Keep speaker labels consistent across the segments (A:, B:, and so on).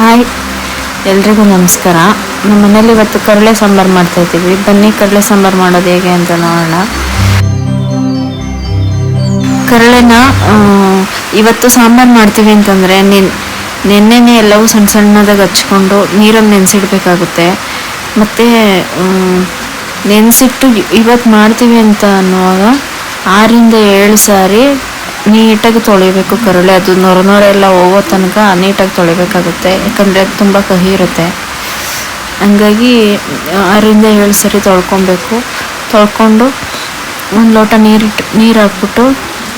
A: Hi. ಎಲ್ರಿಗೂ ನಮಸ್ಕಾರ. ನಮ್ಮ ಮನೇಲಿ ಇವತ್ತು ಕರಳೆ ಸಾಂಬಾರು ಮಾಡ್ತಾ ಇದ್ದೀವಿ. ಬನ್ನಿ ಕಡಲೆ ಸಾಂಬಾರು ಮಾಡೋದು ಹೇಗೆ ಅಂತ ನೋಡೋಣ. ಕಡಲೆನ ಇವತ್ತು ಸಾಂಬಾರು ಮಾಡ್ತೀವಿ ಅಂತಂದರೆ ನಿನ್, ನೆನ್ನೆನೆ ಎಲ್ಲವೂ ಸಣ್ಣ ಸಣ್ಣದಾಗಿ ಹಚ್ಕೊಂಡು ನೀರಲ್ಲಿ ನೆನೆಸಿಡ್ಬೇಕಾಗುತ್ತೆ. ಮತ್ತು ನೆನೆಸಿಟ್ಟು ಇವತ್ತು ಮಾಡ್ತೀವಿ ಅಂತ ಅನ್ನುವಾಗ ಆರಿಂದ ಏಳು ಸಾರಿ ನೀಟಾಗಿ ತೊಳಿಬೇಕು ಕರಳೆ. ಅದು ನೊರ ಎಲ್ಲ ಹೋಗೋ ತನಕ ನೀಟಾಗಿ ತೊಳಿಬೇಕಾಗುತ್ತೆ. ಯಾಕಂದರೆ ಅದು ತುಂಬ ಕಹಿ ಇರುತ್ತೆ. ಹಂಗಾಗಿ ಆರಿಂದ ಏಳು ಸರಿ ತೊಳ್ಕೊಬೇಕು. ತೊಳ್ಕೊಂಡು ಒಂದು ಲೋಟ ನೀರಿಟ್ಟು ನೀರು ಹಾಕ್ಬಿಟ್ಟು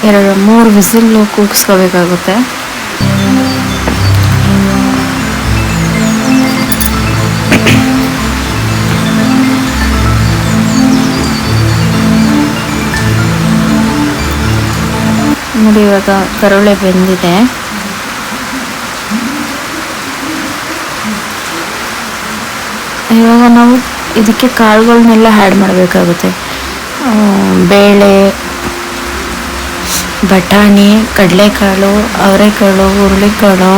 A: ಎರಡು, ಮೂರು ವಿಸಿಲ್ ಕೂಗಿಸ್ಕೋಬೇಕಾಗುತ್ತೆ. ನೋಡಿ ಇವಾಗ ಕರುಳೆ ಬೆಂದಿದೆ. ಇವಾಗ ನಾವು ಇದಕ್ಕೆ ಕಾಳುಗಳನ್ನೆಲ್ಲ ಆ್ಯಡ್ ಮಾಡಬೇಕಾಗುತ್ತೆ. ಬೇಳೆ, ಬಟಾಣಿ, ಕಡಲೆಕಾಳು, ಅವರೆಕಾಳು, ಹುರುಳಿಕಾಳು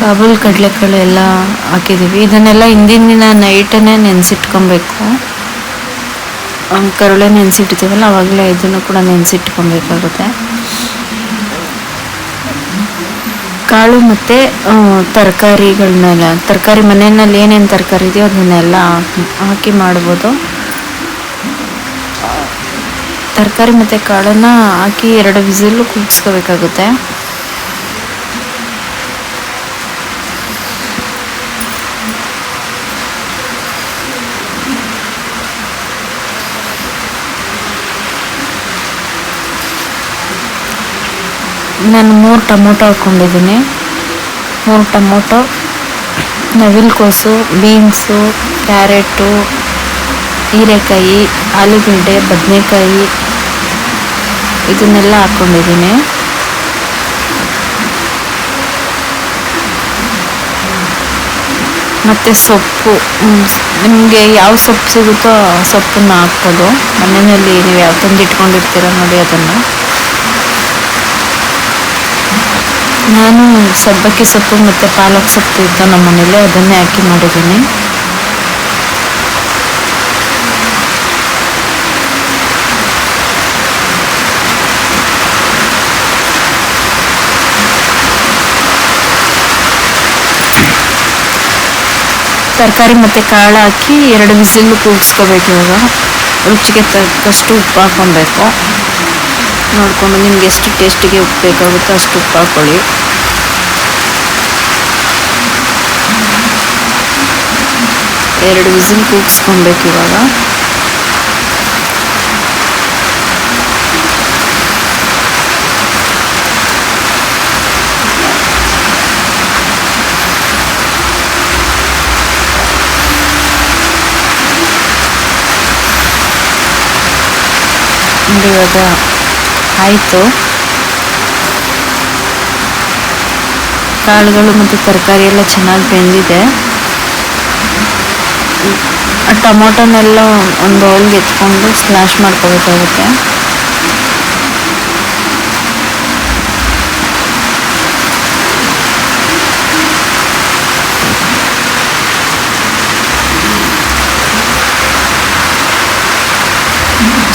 A: ಕಾಬೂಲ್ ಕಡಲೆಕಾಳು ಎಲ್ಲ ಹಾಕಿದ್ದೀವಿ. ಇದನ್ನೆಲ್ಲ ಹಿಂದಿನ ದಿನ ನೈಟನ್ನೇ ನೆನೆಸಿಟ್ಕೊಬೇಕು. ಕರುಳೆ ನೆನೆಸಿಟ್ಟಿರ್ತೀವಲ್ಲ ಅವಾಗಲೇ ಇದನ್ನು ಕೂಡ ನೆನೆಸಿಟ್ಕೊಬೇಕಾಗುತ್ತೆ. ಕಾಳು ಮತ್ತು ತರಕಾರಿಗಳನ್ನೆಲ್ಲ ತರಕಾರಿ ಮನೆಯಲ್ಲಿ ಏನೇನು ತರಕಾರಿ ಇದೆಯೋ ಅದನ್ನೆಲ್ಲ ಹಾಕಿ ಮಾಡ್ಬೋದು. ತರಕಾರಿ ಮತ್ತು ಕಾಳನ್ನು ಹಾಕಿ ಎರಡು ವಿಸಿಲು ಕೂಗಿಸ್ಕೋಬೇಕಾಗುತ್ತೆ ನಾನು ಮೂರು ಟೊಮೊಟೊ ಹಾಕ್ಕೊಂಡಿದ್ದೀನಿ. ಮೂರು ಟೊಮೊಟೊ, ನವಿಲುಕೋಸು, ಬೀನ್ಸು, ಕ್ಯಾರೆಟು, ಹೀರೆಕಾಯಿ, ಆಲೂಗಡ್ಡೆ, ಬದನೆಕಾಯಿ ಇದನ್ನೆಲ್ಲ ಹಾಕ್ಕೊಂಡಿದ್ದೀನಿ. ಮತ್ತು ಸೊಪ್ಪು ನಿಮಗೆ ಯಾವ ಸೊಪ್ಪು ಸಿಗುತ್ತೋ ಸೊಪ್ಪನ್ನು ಹಾಕ್ಬೋದು. ಮನೆಯಲ್ಲಿ ನೀವು ಯಾವ ತಂದು ಇಟ್ಕೊಂಡಿರ್ತೀರ ನೋಡಿ ಅದನ್ನು. ನಾನು ಸಬ್ಬಕ್ಕಿ ಸೊಪ್ಪು ಮತ್ತು ಪಾಲಕ್ ಸೊಪ್ಪು ಇತ್ತು ನಮ್ಮ ಮನೇಲಿ, ಅದನ್ನೇ ಹಾಕಿ ಮಾಡಿದ್ದೀನಿ. ತರಕಾರಿ ಮತ್ತು ಕಾಳು ಹಾಕಿ ಎರಡು ವಿಸಿಲು ಕೂಗಿಸ್ಕೋಬೇಕು ಇವಾಗ. ರುಚಿಗೆ ತಕ್ಕಷ್ಟು ಉಪ್ಪು ಹಾಕೊಬೇಕು ನೋಡಿಕೊಂಡು ನಿಮ್ಗೆ ಎಷ್ಟು ಟೇಸ್ಟಿಗೆ ಉಪ್ಪು ಬೇಕಾಗುತ್ತೋ ಅಷ್ಟು ಉಪ್ಪು ಹಾಕ್ಕೊಳ್ಳಿ ಎರಡು ವಿಸಿಲ್ ಕೂಗಿಸ್ಕೊಬೇಕು ಇವಾಗ. ನೋಡಿ ಇವಾಗ ಆಯಿತು. ಕಾಳುಗಳು ಮತ್ತು ತರಕಾರಿ ಎಲ್ಲ ಚೆನ್ನಾಗಿ ಬೆಂದಿದೆ. ಟೊಮೊಟೊನೆಲ್ಲ ಒಂದು ಬೌಲ್ಗೆ ಎತ್ಕೊಂಡು ಸ್ಲ್ಯಾಶ್ ಮಾಡ್ಕೋಬೇಕಾಗುತ್ತೆ.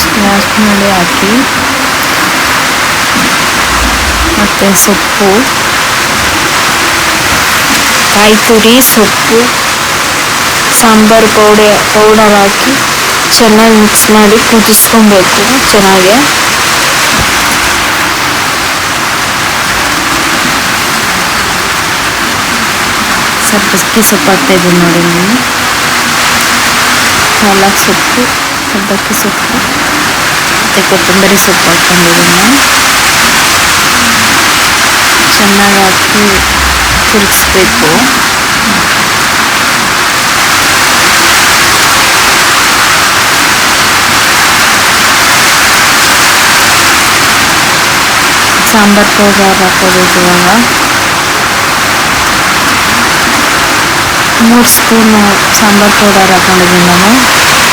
A: ಸ್ಲ್ಯಾಶ್ ಮಾಡಿ ಹಾಕಿ. ಮತ್ತು ಸೊಪ್ಪು ಕಾಯಿ ತುರಿ ಸೊಪ್ಪು, ಸಾಂಬಾರು ಪೌಡೆ ಪೌಡರ್ ಹಾಕಿ ಚೆನ್ನಾಗಿ ಮಿಕ್ಸ್ ಮಾಡಿ ಕುದಿಸ್ಕೊಬೇಕು. ಚೆನ್ನಾಗಿ. ಸಬ್ಬಕ್ಕಿ ಸೊಪ್ಪು ಹಾಕ್ತಾಯಿದ್ದೀನಿ ನೋಡಿ ನಾನು. ಪಾಲಕ್ ಸೊಪ್ಪು ಸಬ್ಬಕ್ಕಿ ಸೊಪ್ಪು, ಮತ್ತು ಕೊತ್ತಂಬರಿ ಸೊಪ್ಪು ಹಾಕ್ಕೊಂಡಿದ್ದೀನಿ. ಚೆನ್ನಾಗಿ ಹಾಕಿ ತಿರುಗಿಸ್ಬೇಕು ಸಾಂಬಾರ್ ಪೌಡರ್ ಹಾಕೋಬೇಕು ಇವಾಗ ಮೂರು ಸ್ಪೂನು ಸಾಂಬಾರ್ ಪೌಡರ್ ಹಾಕೊಂಡಿದ್ದೀನಿ ನಾನು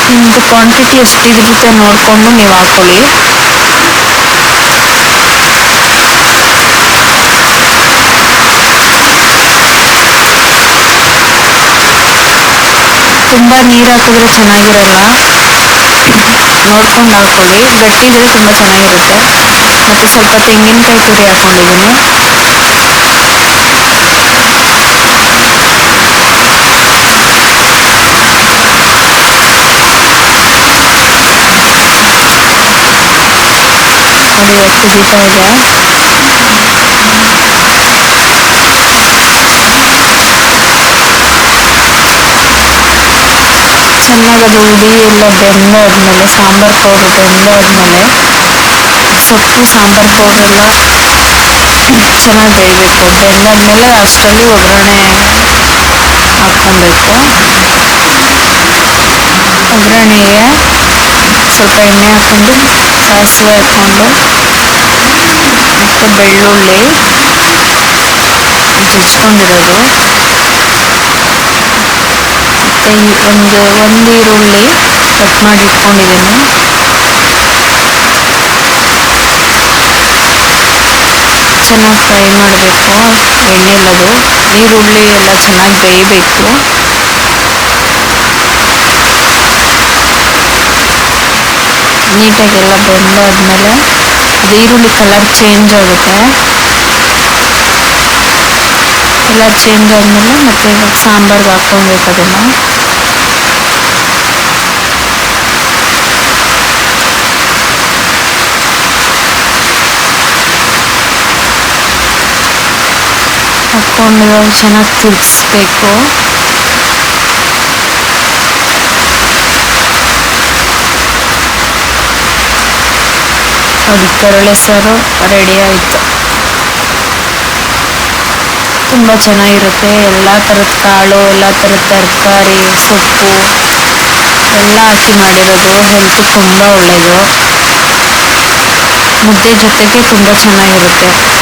A: ನಿಮ್ಮದು ಕ್ವಾಂಟಿಟಿ ಎಷ್ಟಿರುತ್ತೆ ನೋಡಿಕೊಂಡು ನೀವು ಹಾಕ್ಕೊಳ್ಳಿ ತುಂಬ ನೀರು ಹಾಕಿದ್ರೆ ಚೆನ್ನಾಗಿರಲ್ಲ? ನೋಡ್ಕೊಂಡು ಹಾಕೊಳ್ಳಿ ಗಟ್ಟಿ ಇದ್ರೆ ತುಂಬ ಚೆನ್ನಾಗಿರುತ್ತೆ. ಮತ್ತು ಸ್ವಲ್ಪ ತೆಂಗಿನಕಾಯಿ ತುರಿ ಹಾಕೊಂಡಿದ್ದೀನಿ. ನೋಡಿ ಎಷ್ಟು ದೀಪ ಇದೆ. ಚೆನ್ನಾಗಿ ಅದು ಹುಡಿ ಎಲ್ಲ ಬೆಂದಾದ್ಮೇಲೆ ಸಾಂಬಾರು ಪೌಡ್ರ್, ಬೆಂದಾದ್ಮೇಲೆ ಸೊಪ್ಪು, ಸಾಂಬಾರು ಪೌಡ್ರ್ ಎಲ್ಲ ಚೆನ್ನಾಗಿ ಬೇಯಬೇಕು. ಬೆಂದಾದ್ಮೇಲೆ ಅಷ್ಟರಲ್ಲಿ ಒಗ್ಗರಣೆ ಹಾಕ್ಕೊಬೇಕು. ಒಗ್ಗರಣೆಗೆ ಸ್ವಲ್ಪ ಎಣ್ಣೆ ಹಾಕ್ಕೊಂಡು, ಸಾಸಿವೆ ಹಾಕ್ಕೊಂಡು, ಮತ್ತು ಬೆಳ್ಳುಳ್ಳಿ ಜಜ್ಕೊಂಡಿರೋದು ಒಂದು ಒಂದು ಈರುಳ್ಳಿ ಕಟ್ ಮಾಡಿ ಇಟ್ಕೊಂಡಿದ್ದೀನಿ ಚೆನ್ನಾಗಿ ಫ್ರೈ ಮಾಡಬೇಕು. ಎಣ್ಣೆಲ್ಲದು ಈರುಳ್ಳಿ ಎಲ್ಲ ಚೆನ್ನಾಗಿ ಬೇಯಬೇಕು. ನೀಟಾಗೆಲ್ಲ ಬೆಂದಾದ್ಮೇಲೆ ಅದು ಈರುಳ್ಳಿ ಕಲರ್ ಚೇಂಜ್ ಆಗುತ್ತೆ. ಕಲರ್ ಚೇಂಜ್ ಆದಮೇಲೆ ಮತ್ತೆ ಸಾಂಬಾರ್ಗೆ ಹಾಕ್ಕೊಬೇಕು ಅದನ್ನು. ಹಾಕ್ಕೊಂಡು ಚೆನ್ನಾಗಿ ತಿರ್ಗಿಸ್ಬೇಕು ನೋಡಿ ಕರಳೆ ಸಾರು ರೆಡಿ ಆಯಿತು ತುಂಬ ಚೆನ್ನಾಗಿರುತ್ತೆ ಎಲ್ಲ ಥರದ ಕಾಳು, ಎಲ್ಲ ಥರದ ತರಕಾರಿ, ಸೊಪ್ಪು, ಎಲ್ಲ ಹಾಕಿ ಮಾಡಿರೋದು. ಹೆಲ್ತ್ ತುಂಬ ಒಳ್ಳೆಯದು. ಮುದ್ದೆ ಜೊತೆಗೆ ತುಂಬ ಚೆನ್ನಾಗಿರುತ್ತೆ.